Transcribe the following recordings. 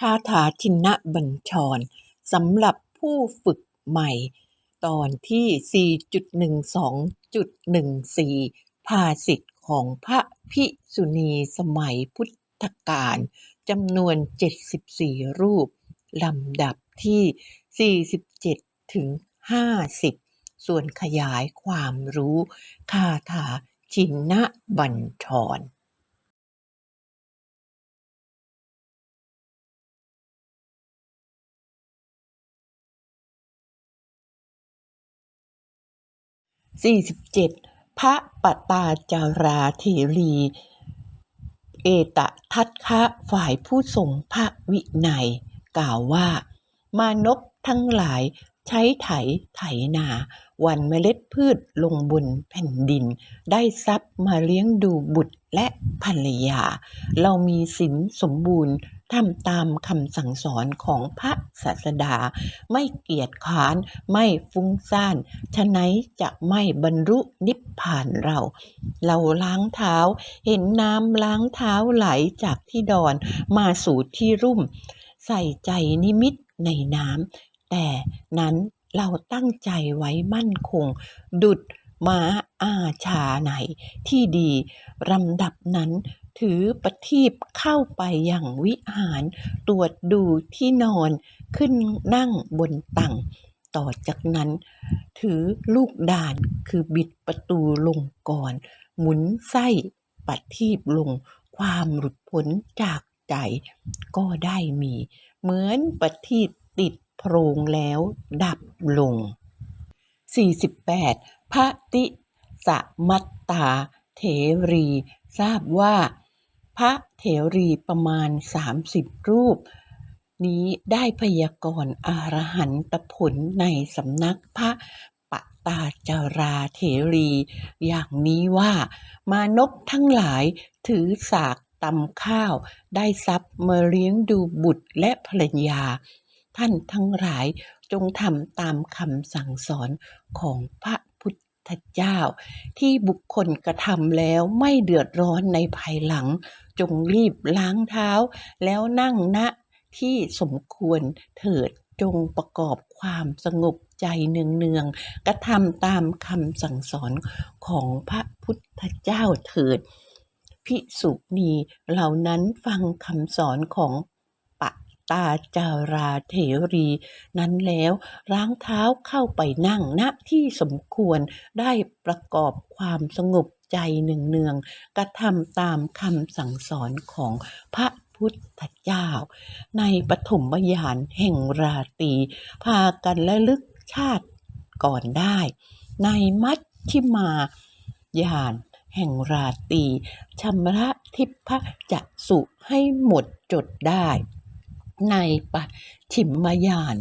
คาถาชินบัญชรสำหรับผู้ฝึกใหม่ ตอนที่ 4.12.14 ภาษิตของพระภิกษุณีสมัยพุทธกาลจำนวน 74 รูป ลำดับที่ 47 ถึง 50 ส่วนขยายความรู้ คาถาชินบัญชร 47 พระปตาจาราเถรี เอตทัคคะฝ่ายผู้ทรงพระวินัย กล่าวว่า มานพทั้งหลายใช้ไถไถนาหวันเมล็ดพืชลงบนแผ่นดิน ได้ทรัพย์มาเลี้ยงดูบุตรและภรรยา เรามีศีลสมบูรณ์ ทำตามคำสั่งสอนของพระศาสดา ไม่เกียจค้าน ไม่ฟุ้งซ่านฉะไหนจะไม่บรรลุนิพพานเรา เราล้างเท้า เห็นน้ำล้างเท้าไหลจากที่ดอนมาสู่ที่รุ่ม ใส่ใจนิมิตในน้ำแต่นั้นเราตั้งใจไว้มั่นคง ดุดม้าอาชาไหนที่ดีลำดับนั้น ถือประทีปเข้าไปอย่างวิหาร ตรวจดูที่นอนขึ้นนั่งบนตังต่อจากนั้น ถือลูกด่านคือบิดประตูลงก่อน หมุนไส้ประทีปลง ความหลุดพ้นจากใจก็ได้มี เหมือนประทีปติดโพรงแล้วดับลง 48 พระติสมัตตาเถรี ทราบว่า พระเถรีประมาณ 30 รูป นี้ได้พยากรณ์อรหันตผลในสำนักพระปตาจาราเถรี อย่างนี้ว่ามานพทั้งหลายถือสากตำข้าว ได้ทรัพย์มาเลี้ยงดูบุตรและภรรยา ท่านทั้งหลายจงทำตามคำสั่งสอนของพระพุทธเจ้า ที่บุคคลกระทำแล้วไม่เดือดร้อนในภายหลัง จงรีบล้างเท้า แล้วนั่งณที่สมควรเถิดจงประกอบความสงบใจเนืองๆกระทำตามคำสั่งสอนของพระพุทธเจ้าเถิดภิกษุณีเหล่านั้นฟังคำสอนของปตาจาราเถรี นั้นแล้วล้างเท้าเข้าไปนั่งณที่สมควรได้ประกอบความสงบ ใจเนืองๆกระทำตามคำสั่งสอนของพระพุทธเจ้า ในปฐมยานแห่งราตรีพากันและลึกชาติก่อนได้ ในมัชชิมายานแห่งราตรีชำระทิพจักสุให้หมดจดได้ ในปัจฉิมยาน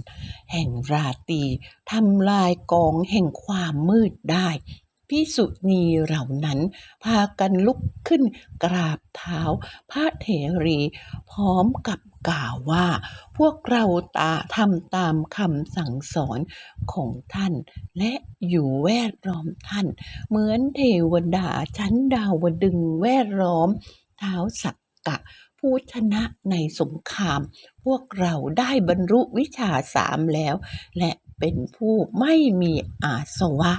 แห่งราตรีทำลายกองแห่งความมืดได้ พิสุณีเหล่านั้น พากันลุกขึ้นกราบเท้าพระเถรี พร้อมกับกล่าวว่า พวกเราตาทำตามคำสั่งสอนของท่าน และอยู่แวดล้อมท่าน เหมือนเทวดาชั้นดาวดึงแวดล้อมเท้าสักกะผู้ชนะในสงคราม พวกเราได้บรรลุวิชาสามแล้ว และเป็นผู้ไม่มีอาสวะ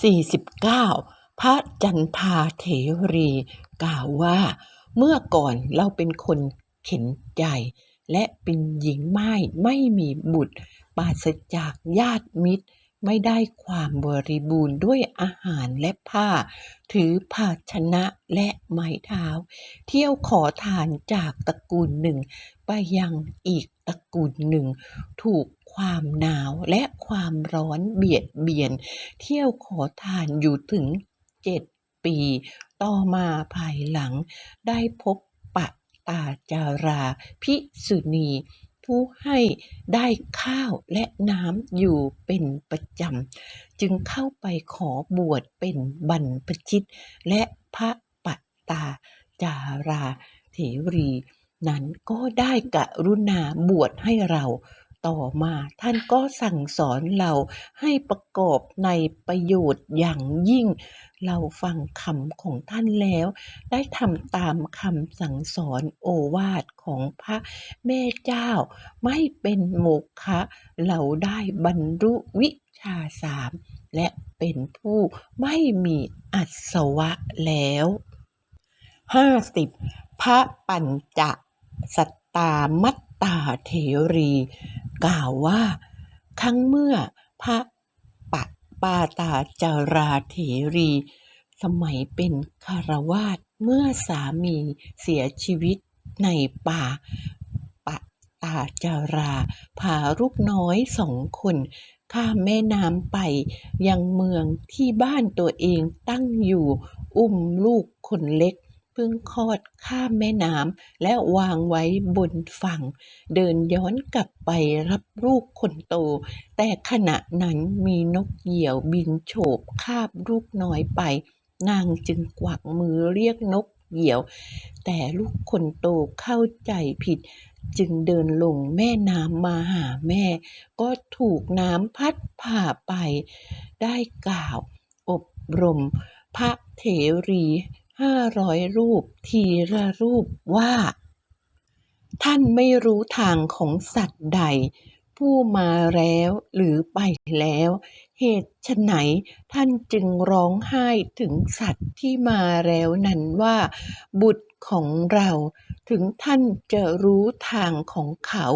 49 พระจันทาเถรี กล่าวว่า เมื่อก่อนเราเป็นคนเข็นใจ และเป็นหญิงไม้ไม่มีบุตร ปราศจากญาติมิตร ไม่ได้ความบริบูรณ์ด้วยอาหารและผ้า ถือภาชนะและไม้เท้า เที่ยวขอทานจากตระกูลหนึ่ง ไปยังอีกตระกูลหนึ่ง ถูก ความหนาวและความร้อนเบียดเบียน เที่ยวขอทานอยู่ถึงเจ็ดปี ต่อมาภายหลังได้พบปะตาจาราภิกษุณีผู้ให้ได้ข้าวและน้ำอยู่เป็นประจำ จึงเข้าไปขอบวชเป็นบรรพชิต และพระปะตาจาราเถรี นั้นก็ได้กรุณาบวชให้เรา ต่อมา ท่านก็สั่งสอนเราให้ประกอบในประโยชน์อย่างยิ่ง เราฟังคำของท่านแล้ว ได้ทำตามคำสั่งสอนโอวาทของพระแม่เจ้า ไม่เป็นโมฆะเราได้บรรลุวิชาสามและเป็นผู้ไม่มีอัศวะแล้วห้าสิบพระปัญจสัตตามัตตาเถรี กล่าวว่า ครั้งเมื่อพระปะปาตาจาราเถรี สมัยเป็นคารวาสเมื่อสามีเสียชีวิตในป่าปะตาจาราพาลูกน้อยสองคนข้ามแม่น้ำไปยังเมืองที่บ้านตัวเองตั้งอยู่อุ้มลูกคนเล็ก เพิ่งคลอดข้ามแม่น้ำและวางไว้บนฝั่ง เดินย้อนกลับไปรับลูกคนโต แต่ขณะนั้นมีนกเหยี่ยวบินโฉบคาบลูกน้อยไป นางจึงกวักมือเรียกนกเหยี่ยว แต่ลูกคนโตเข้าใจผิด จึงเดินลงแม่น้ำมาหาแม่ ก็ถูกน้ำพัดผ่าไป ได้กล่าว อบรม พระเถรี ห้าร้อยรูป ทีละรูปว่า ท่านไม่รู้ทางของสัตว์ใด ผู้มาแล้วหรือไปแล้ว เหตุฉไฉนท่านจึงร้องไห้ถึงสัตว์ที่มาแล้วนั้นว่า บุตรของเราถึงท่านจะรู้ทางของเขา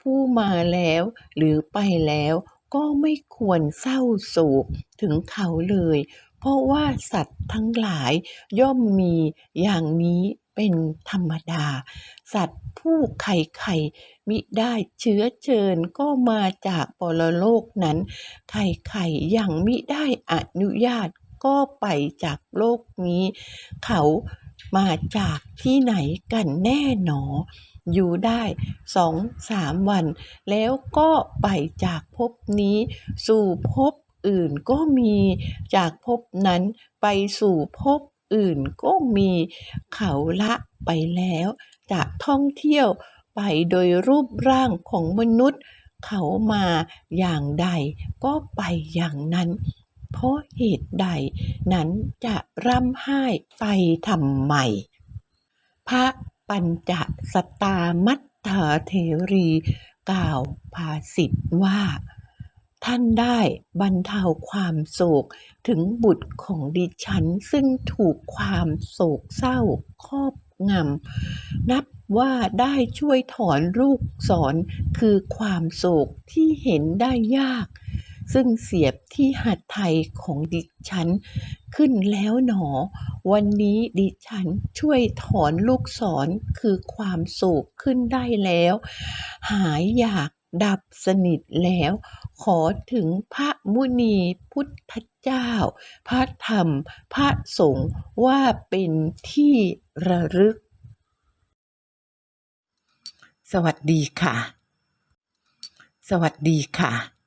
ผู้มาแล้วหรือไปแล้วก็ไม่ควรเศร้าโศกถึงเขาเลย เพราะว่าสัตว์ทั้งหลายย่อมมีอย่างนี้เป็นธรรมดา สัตว์ผู้ใครๆมิได้เชื้อเชิญก็มาจากปรโลกนั้นใครๆยังมิได้อนุญาตก็ไปจากโลกนี้ เขามาจากที่ไหนกันแน่หนอ อยู่ได้สองสามวัน แล้วก็ไปจากภพนี้สู่ภพ อื่นก็มีจากภพนั้นไปสู่ภพอื่นก็มีเขาละไปแล้วจะท่องเที่ยวไปโดยรูปร่างของมนุษย์ เขามาอย่างใดก็ไปอย่างนั้น เพราะเหตุใดนั้นจะร่ำไห้ไปทำไมพระปัญจสตามัตถเถรี กล่าวภาษิตว่า ท่านได้บรรเทาความโศกถึงบุตรของดิฉัน ซึ่งถูกความโศกเศร้าครอบงำนับว่าได้ช่วยถอนลูกศรคือความโศกที่เห็นได้ยาก ซึ่งเสียบที่หัตถ์ไทยของดิฉัน ขึ้นแล้วหนอ วันนี้ดิฉันช่วยถอนลูกศรคือความโศกขึ้นได้แล้ว หายอยาก ดับสนิทแล้ว ขอถึงพระมุนีพุทธเจ้า พระธรรม พระสงฆ์ว่าเป็นที่ระลึก สวัสดีค่ะ สวัสดีค่ะ